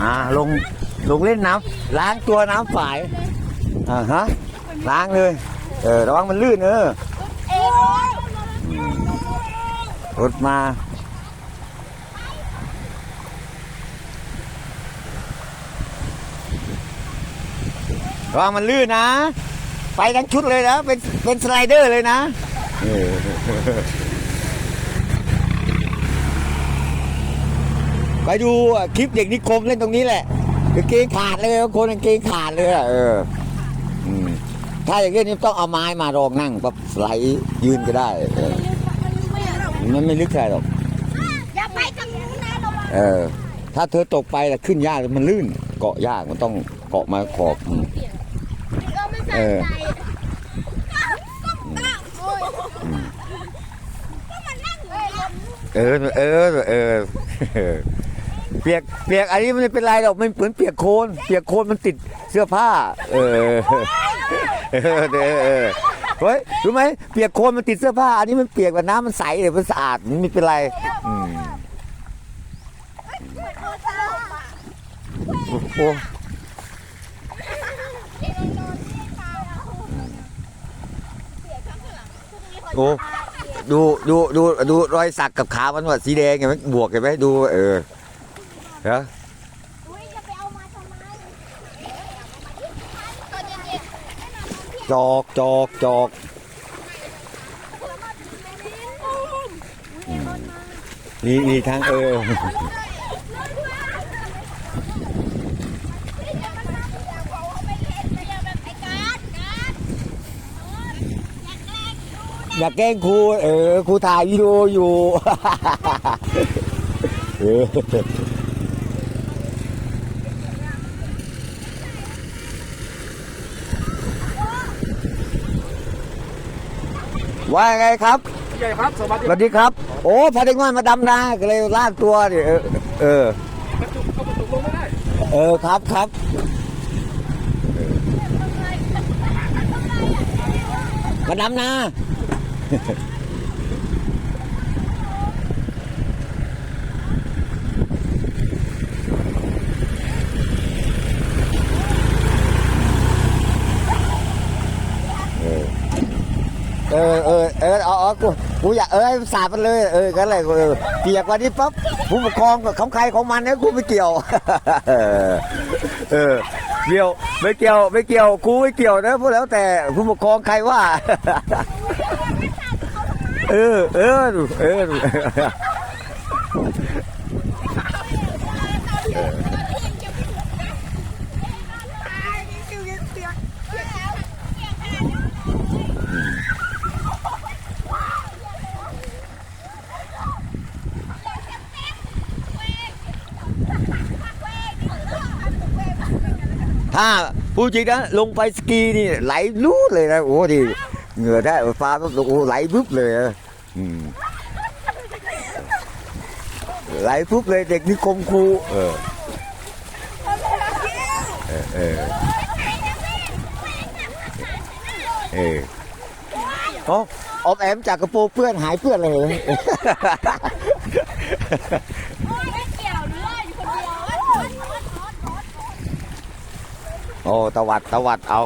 อ่าลงลงเล่นน้ำล้างตัวน้ำฝายอ่าฮะล้างเลย เออระวังมันลื่นเออรถมาระวังมันลื่นนะ ไปทั้งชุดเลยนะ เป็นเป็นสไลเดอร์เลยนะเออ ไปดูคลิปเด็กนิคมเล่นตรงนี้แหละกางเกงขาดเลยคนกางเกงขาดเลยเออถ้าอย่างนี้ต้องเอาไม้มารองนั่งปั๊บสไลยืนก็ได้มันไม่ลึกเท่หร่หรอกอย่าไปทางนู้นนะระวังเออ ถ้าเธอตกไปแล้วขึ้นยากมันลื่น เกาะยากมันต้องเกาะมาขอบเออเออเออเออ ปียกเปียกอันนี้มันไม่เป็นไรหรอกมันเหมือนเปียกโคลนเปียกโคลนมันติดเสื้อผ้า เออเออเออเฮ้ยรู้ไหมเปียกโคลนมันติดเสื้อผ้า อันนี้มันเปียกแบบน้ำมันใสเดี๋ยมันสะอาดมันไม่เป็นไรอืมโอ้โหโอ้ดูดูดูดูรอยสักกับขามันว่าสีแดงเห็นไหมบวกเห็นไหมดูเออ เหรออุ๊ยจะไปเอามาทำไมตอนเย็นๆให้นอนนอนเที่ยงจอกจอกจอกนี่นี่ทางเอออย่าแกล้งครูเออครูถ่ายวิดีโออยู่เออ ว่าไงครับใหญ่ครับสวัสดีสวัสดีครับ โอ้พาเด็กน้อยมาดำนาก็เลยลากตัวดิเออเออประตูเข้าประตูลงไม่ได้เออครับครับมาดำนา ออเออเออเอาเอากูกูอยากเออสาดมันเลยเออกันเลยเปียกวันนี้ปั๊บผู้ปกครองกับของใครของมันเนี่ยกูไม่เกี่ยวเออเออเกี่ยวไม่เกี่ยวไม่เกี่ยวกูไม่เกี่ยวนะพูดแล้วแต่ผู้ปกครองใครว่า เออเออเออ ถ้าพูดจริงนะลงไปสกีนี่ไหลรู้เลยนะโอ้ดีเหงื่อได้ฟ้าก็โอ้ไหลปุ๊บเลยอืมไหลปุ๊บเลยเด็กนิคมครูเออเออเออเออโอ้ออมแอมจากกระโปรงเปื้อนหายเปื้อนเลย ไม่เกี่ยวเนื้ออยู่คนเดียว โอ้ตวัดตวัดเอา